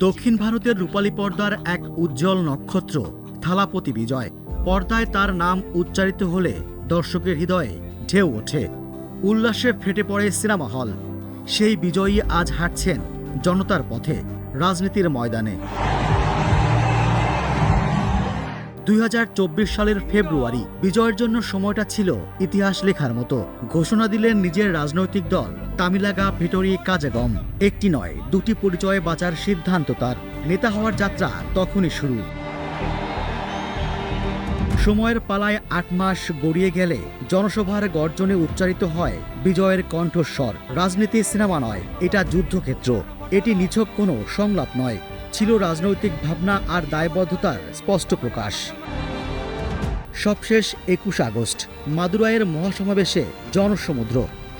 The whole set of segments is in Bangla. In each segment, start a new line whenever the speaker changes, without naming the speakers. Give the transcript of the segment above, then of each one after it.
দক্ষিণ ভারতের রূপালী পর্দার এক উজ্জ্বল নক্ষত্র, থালাপতি বিজয়। পর্দায় তার নাম উচ্চারিত হলে দর্শকের হৃদয়ে ঢেউ ওঠে। উল্লাসে ফেটে পড়ে সিনেমা হল। সেই বিজয়ী আজ হাঁটছেন জনতার পথে, রাজনীতির ময়দানে। দুই হাজার চব্বিশ সালের ফেব্রুয়ারি বিজয়ের জন্য সময়টা ছিল ইতিহাস লেখার মতো। ঘোষণা দিলেন নিজের রাজনৈতিক দল। তামিলাগা, ভিটোরি, কাজাগম। একটি নয়, দুটি পরিচয়ে বাঁচার সিদ্ধান্ত তার। নেতা হওয়ার যাত্রা তখনই শুরু। সময়ের পালায় আট মাস গড়িয়ে গেলে জনসভার গর্জনে উচ্চারিত হয়, বিজয়ের কণ্ঠস্বর। রাজনীতি সিনেমা নয়, এটা যুদ্ধক্ষেত্র। এটি নিছক কোনো সংলাপ নয়। ছিল রাজনৈতিক ভাবনা আর দায়বদ্ধতার স্পষ্ট প্রকাশ। সবশেষ একুশ আগস্ট, মাদুরাইয়ের মহাসমাবেশে জনসমুদ্র।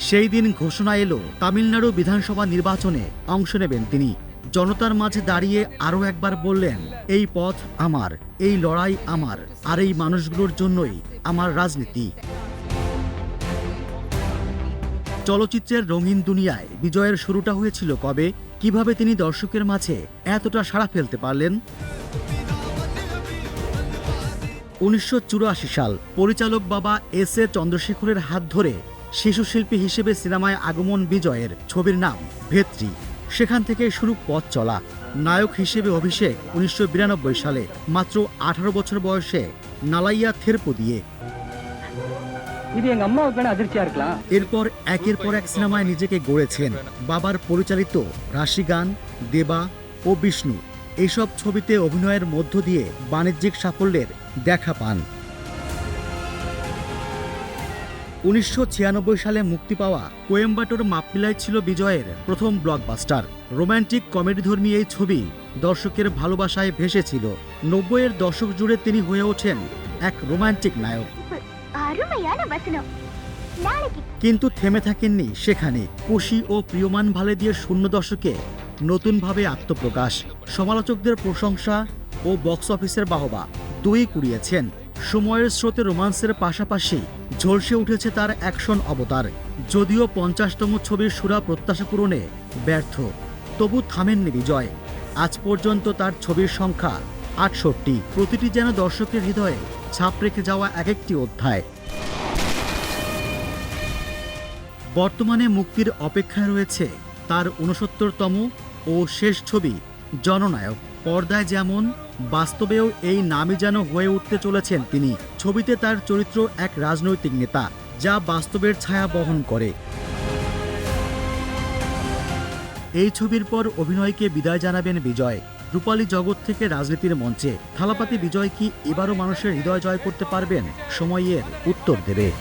সেই দিন ঘোষণা এলো, তামিলনাড়ু বিধানসভা নির্বাচনে অংশ নেবেন তিনি। জনতার মাঝে দাঁড়িয়ে আরও একবার বললেন, এই পথ আমার, এই লড়াই আমার, আর এই মানুষগুলোর জন্যই আমার রাজনীতি। চলচ্চিত্রের রঙিন দুনিয়ায় বিজয়ের শুরুটা হয়েছিল কবে? কীভাবে তিনি দর্শকের মাঝে এতটা সাড়া ফেলতে পারলেন? উনিশশো চুরাশি সাল, পরিচালক বাবা এস এ চন্দ্রশেখরের হাত ধরে শিশু শিল্পী হিসেবে সিনেমায় আগমন বিজয়ের ছবির নাম ভেত্রী। সেখান থেকে শুরু পথ চলা। নায়ক হিসেবে অভিষেক উনিশশো বিরানব্বই সালে, মাত্র আঠারো বছর বয়সে নালাইয়া থেরপো দিয়ে।
இது எங்க அம்மாவுக்கு வேணா அதிர்ச்சியா இருக்கலாம்
এরপর একের পর এক সিনেমায় নিজেকে গড়েছেন বাবার পরিচালিত রাশিগান দেবা ও বিষ্ণু এইসব ছবিতে অভিনয়ের মধ্য দিয়ে বাণিজ্যিক সাফল্যের দেখা পান উনিশশো সালে মুক্তি পাওয়া কোয়েম্বাটোর মাপিলাই ছিল বিজয়ের প্রথম ব্লকবাস্টার রোমান্টিক কমেডিধর্মী এই ছবি দর্শকের ভালোবাসায় ভেসেছিল নব্বইয়ের দশক জুড়ে তিনি হয়ে ওঠেন এক রোমান্টিক নায়ক
அருமையான வசனம் நாளைக்கு
কিন্তু থেমে থাকেননি সেখানে কুশি ও প্রিয়মান ভালে দিয়ে শূন্য দশকে নতুনভাবে আত্মপ্রকাশ সমালোচকদের প্রশংসা ও বক্স অফিসের বাহবা দুই কুড়িয়েছেন সময়ের স্রোতে রোমান্সের পাশাপাশি ঝলসে উঠেছে তার অ্যাকশন অবতার যদিও পঞ্চাশতম ছবির সুরা প্রত্যাশা পূরণে ব্যর্থ তবু থামেননি বিজয় আজ পর্যন্ত তার ছবির সংখ্যা আটষট্টি প্রতিটি যেন দর্শকের হৃদয়ে ছাপ রেখে যাওয়া এক একটি অধ্যায়। বর্তমানে মুক্তির অপেক্ষায় রয়েছে তার উনসত্তরতম ও শেষ ছবি, জননায়ক। পর্দায় যেমন, বাস্তবেও এই নামই যেন হয়ে উঠতে চলেছেন তিনি। ছবিতে তার চরিত্র এক রাজনৈতিক নেতা, যা বাস্তবের ছায়া বহন করে। এই ছবির পর অভিনয়কে বিদায় জানাবেন বিজয়। রূপালী জগৎ থেকে রাজনীতির মঞ্চে। থালাপাতি বিজয় কি এবারও মানুষের হৃদয় জয় করতে পারবেন? সময়ের উত্তর দেবে।